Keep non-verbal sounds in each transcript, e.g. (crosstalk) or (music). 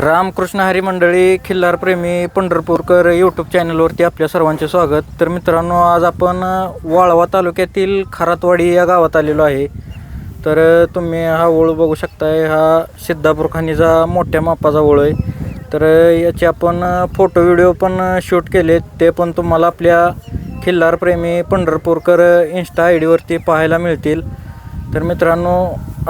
रामकृष्ण हरी मंडळी खिल्लार प्रेमी पंढरपूरकर यूट्यूब चॅनलवरती आपल्या सर्वांचे स्वागत. तर मित्रांनो आज आपण वाळवा तालुक्यातील खरातवाडी या गावात आलेलो आहे. तर तुम्ही हा ओळ बघू शकताय हा सिद्धापूर खाणीचा मोठ्या मापाचा ओळ आहे. तर याचे आपण फोटो व्हिडिओ पण शूट केले. ते पण तुम्हाला आपल्या खिल्लार प्रेमी पंढरपूरकर इन्स्टा आय डीवरती पाहायला मिळतील. तर मित्रांनो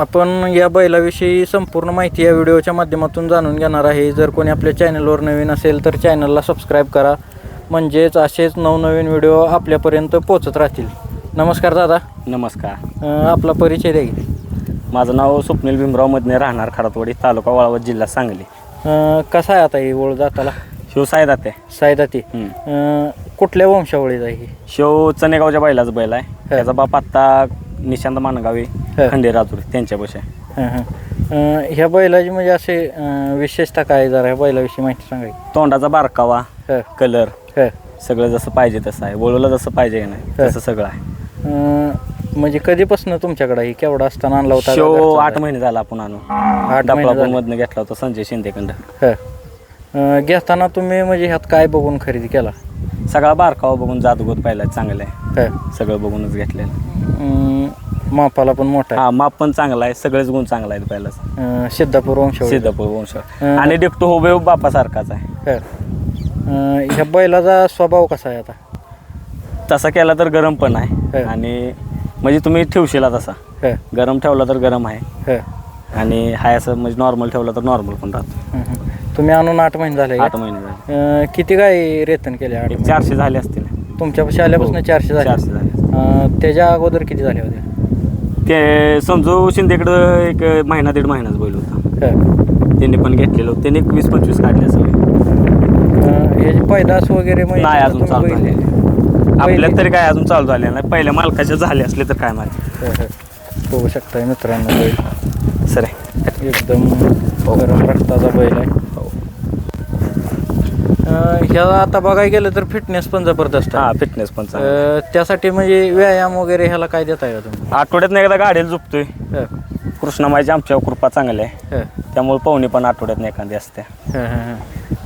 आपण या बैलाविषयी संपूर्ण माहिती या व्हिडिओच्या माध्यमातून जाणून घेणार आहे. जर कोणी आपल्या चॅनलवर नवीन असेल तर चॅनलला सबस्क्राईब करा. म्हणजेच असेच नवनवीन व्हिडिओ आपल्यापर्यंत पोचत राहतील. नमस्कार दादा. नमस्कार. अं, आपला परिचय द्या की. माझं नाव स्वप्नील भीमराव मधने राहणार खरातवाडी तालुका वाळवत जिल्हा सांगली. अं, कसा आहे आता ही ओळ जाताला? दाते सायदाती अं, कुठल्या वंशावळीत आहे ही? शिव चनेगावच्या बैलाचा बैल आहे. त्याचा बाप आत्ता निशांत मानगावे ह. खंडेराजूर त्यांच्यापाशी आहे. हं, हं. अं, ह्या बैलाची म्हणजे असे अं, विशेषता काय जरा ह्या बैलाविषयी माहिती सांगाय तोंडाचा बारकावा हं कलर हं सगळं जसं पाहिजे तसं आहे बोलवलं जसं पाहिजे की नाही. तसं सगळं आहे अं, म्हणजे कधीपासून तुमच्याकडे ही केवढा असताना आणला होता घरचा आठ? महिने झाला आपण आणून आठ महिने. मधनं घेतला होता संजय शिंदेकडं हं. अं, घेताना तुम्ही म्हणजे ह्यात काय बघून खरेदी केला सगळा बारकावा बघून जातगोत पाहिला चांगलं आहे हं. सगळं बघूनच घेतलेलं अं, मापाला पण मोठा आहे हा माप पण चांगला आहे सगळेच गुण चांगला आहेत पहिलाच अं, सिद्धापूर वंशावळी सिद्धपूर वंश हं. आणि डिप्टो होबे बापासारखाच आहे हं. अं, ह्या बैलाचा स्वभाव कसा आहे आता तसा केला तर गरम पण आहे हं. आणि म्हणजे तुम्ही ठेवशीला तसा हं. गरम ठेवला तर गरम आहे हं. आणि हाय असं म्हणजे नॉर्मल ठेवला तर नॉर्मल पण राहतो हं, हं. तुम्ही आणून आठ महिने झाले का? आठ महिने झाले अं, किती काय रेतन केले आठ एक महिने? चारशे झाले असतील तुमच्यापाशी आल्यापासून हो. चारशे झाले चारशे झाले अं, त्याच्या अगोदर किती झाले होते ते समजू शिंदेकडं एक महिना दीड महिनाच बैल होता. त्यांनी पण घेतलेलं होतं. त्यांनी एक वीस पंचवीस काढले सगळे. ह्याची पैदास वगैरे म्हणजे नाही अजून तुम्ही चालू आपल्यात पहिले- तरी काय अजून चालू झाले नाही. पहिल्या मालकाचे झाले असले तर काय माहिती. हं, हं. बघू शकताय मित्रांनो बैल. सर एकदम गरम रक्ताचा बैल आहे. ह्या आता बघायला गेलं तर फिटनेस पण जबरदस्त हा फिटनेस पण चांगला त्यासाठी म्हणजे व्यायाम वगैरे ह्याला काय देताय का तुम्ही? आठवड्यात एकदा गाडीला झोपतोय. हं, कृष्णामाईची आमच्यावर कृपा चांगली आहे. हं, त्यामुळे पाहुणे पण आठवड्यात एखादी असते. हं, हं, हं.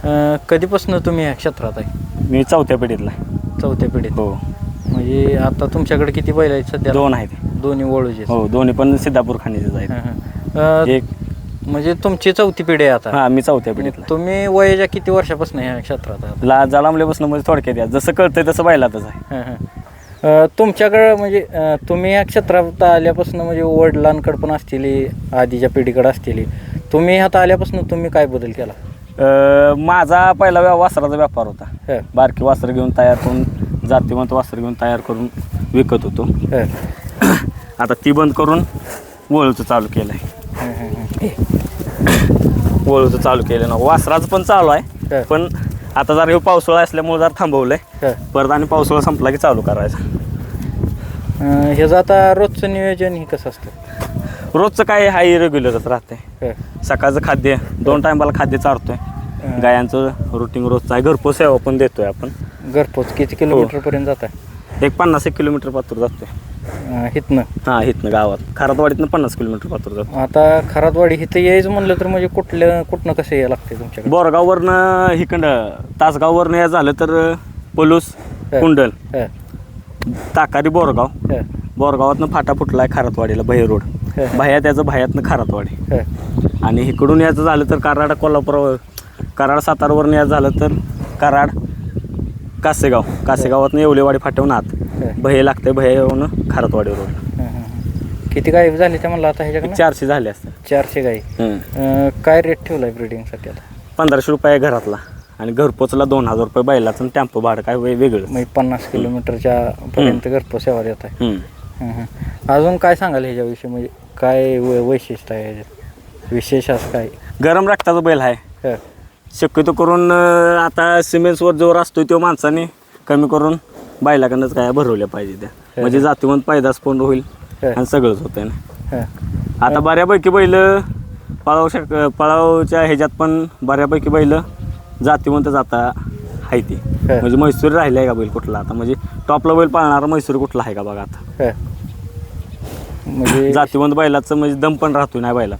अं, कधीपासून तुम्ही ह्या क्षेत्रात आहे? मी चौथ्या पिढीतला आहे. चौथ्या पिढीत. हो. म्हणजे आता तुमच्याकडे किती बैल आहेत सध्या? दोन आहेत. दोन्ही वळूचे हो दोन्ही पण सिद्धापूर खाणीचे आहेत. एक म्हणजे तुमची चौथी पिढी आहे आता. हा मी चौथ्या पिढीतला तुम्ही वयाच्या किती वर्षापासून ह्या क्षेत्रात आहात ला जालांबल्यापासून म्हणजे थोडक्यात या. जसं कळतंय तसं बैलातच आहे. हं, हं. अं, तुमच्याकडं म्हणजे अं, तुम्ही या क्षेत्रात आल्यापासून म्हणजे वडिलांकडे पण असतील आधीच्या पिढीकडे असतील. तुम्ही ह्यात आल्यापासून तुम्ही काय बदल केला? अं, माझा पहिला व्या वासराचा व्यापार होता. हं, बारकी वासरं घेऊन तयार करून जातीवंत वासरं घेऊन तयार करून विकत होतो. हं, आता ती बंद करून वळूचं चालू केलं आहे (coughs) वळूचं चालू केलं ना. वासराचं पण चालू हं. आहे पण आता जरा हे पावसाळा असल्यामुळे जरा थांबवलंय. हं. परत आणि पावसाळा संपला की चालू करायचं. ह्याचं आता रोजचं नियोजन हे कसं असतं? रोजचं काय हाय रेग्युलरच राहते हं, सकाळचं खाद्य दोन टायमाला खाद्य चारतोय. हं. गायांचं रुटीन रोजचं आहे. घरपोच सेवा पण देतोय आपण. घरपोच किती किलोमीटर पर्यंत जात आहे एक पन्नास एक किलोमीटर पात्र जातोय. इथनं हा इथनं गावात. खरातवाडीतनं पन्नास किलोमीटर पात्र जातो आता खरातवाडी इथं यायचं म्हणलं तर म्हणजे कुठल्या कुठनं कसं यायला लागते तुमच्याकडे? बोरगाववरनं हिकडं तासगाववरनं या झालं तर पलूस हं. कुंडल हं, ताकारी बोरगाव. हं, बोरगावातनं फाटा फुटलाय खारतवाडीला भैर रोड. हं, भाया त्याचं भायातनं खारतवाडी. हं, आणि इकडून यायचं झालं तर कराड कोल्हापूर कराड सातारवरनं यायचं झालं तर कराड कासेगाव. कासेगावातनं येवलेवाडी फाट्याहून आत भये लागते भये येऊन खारतवाडी रोड. किती गाई झाली त्या म्हणलं आता ह्याच्याकडे चारशे झाले असते चारशे गाई अं, काय रेट ठेवलाय ब्रिडिंगसाठी आता? पंधराशे रुपये घरातला. आणि घरपोचला दोन हजार रुपये बैलाचं आणि टेम्पो भाडं काय वे- वेगळं म्हणजे पन्नास किलोमीटरच्या पर्यंत घरपोच सेवा देत आहे. हम्म. अजून काय सांगाल ह्याच्याविषयी? म्हणजे काय वै- वैशिष्ट्य आहे ह्याच्यात? विशेष असं काय? गरम रक्ताचा बैल आहे. हं, शक्यतो करून अं, आता सिमेंट्सवर जोर असतो तो माणसाने कमी करून. बैलाकडनंच काय भरवल्या पाहिजे त्या. म्हणजे जातीवंत पैदास पण होईल आणि सगळंच होतंय ना. हं, आता बऱ्यापैकी बैल पळाव शक पळावच्या ह्याच्यात पण बऱ्यापैकी बैल जातीवंत जाता आहे ती. म्हणजे म्हैसूर राहिलं आहे का बैल कुठला आता? म्हणजे टॉपला बैल पाळणारा म्हैसूर कुठला आहे का बघा आता. म्हणजे जातीवंत बैलाचं म्हणजे दम पण राहतोय नाही बैलात.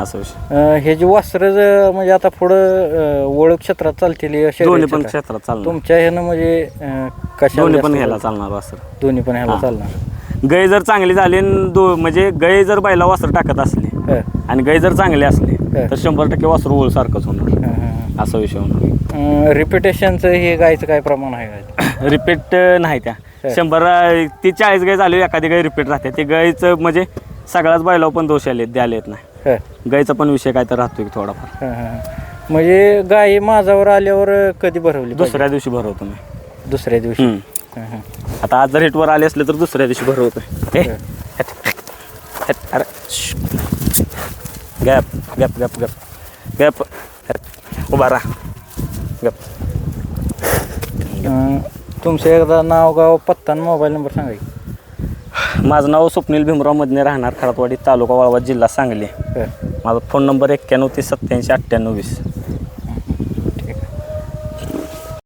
असं विषय अं, हे जे वासरं ज- म्हणजे आता पुढं अं, ओळख क्षेत्रात चालतील दोन्ही पण. क्षेत्रात चालणार तुमच्या ह्यानं म्हणजे अं, कशाला दोन्ही पण जास्त चालतं? चालणार वासर दोन्ही पण ह्याला हा. चालणार गाय जर चांगली झाली आणि दो म्हणजे गाय जर बैला वासर टाकत असली हं, आणि गाय जर चांगली असली. तर शंभर टक्के वासर ओळ सारखंच होणार हं, हं, असा विषय होणार हं. रिपिटेशनचं हे गायचं काय प्रमाण आहे? रिपीट (coughs) नाही त्या. शंभर अं, ती चाळीस गाय झाली एखादी गाय रिपीट राहते ते गायचं म्हणजे सगळ्याच बैलावर पण दोष आले द्यायला येत नाही हं, गायचा पण विषय काय तर राहतो की थोडाफार हं, हं. म्हणजे गाय माझावर आल्यावर कधी भरवली? दुसऱ्या दिवशी भरवतो मी दुसऱ्या दिवशी हम्म. हं, हं. आता आज जर हिटवर आले असले तर दुसऱ्या दिवशी भरवतो ए हं. हट, हट, अरे श्श. Gap gap gap gap gap हट. उभा राहा गॅप अं, तुमचं एकदा नाव गाव पत्ता आणि मोबाईल नंबर सांगा की. माझं नाव स्वप्नील भीमराव मधने राहणार खरातवाडी तालुका वाळवा जिल्हा सांगली. माझा फोन नंबर एक्क्याण्णव तीस सत्याऐंशी अठ्ठ्याण्णव वीस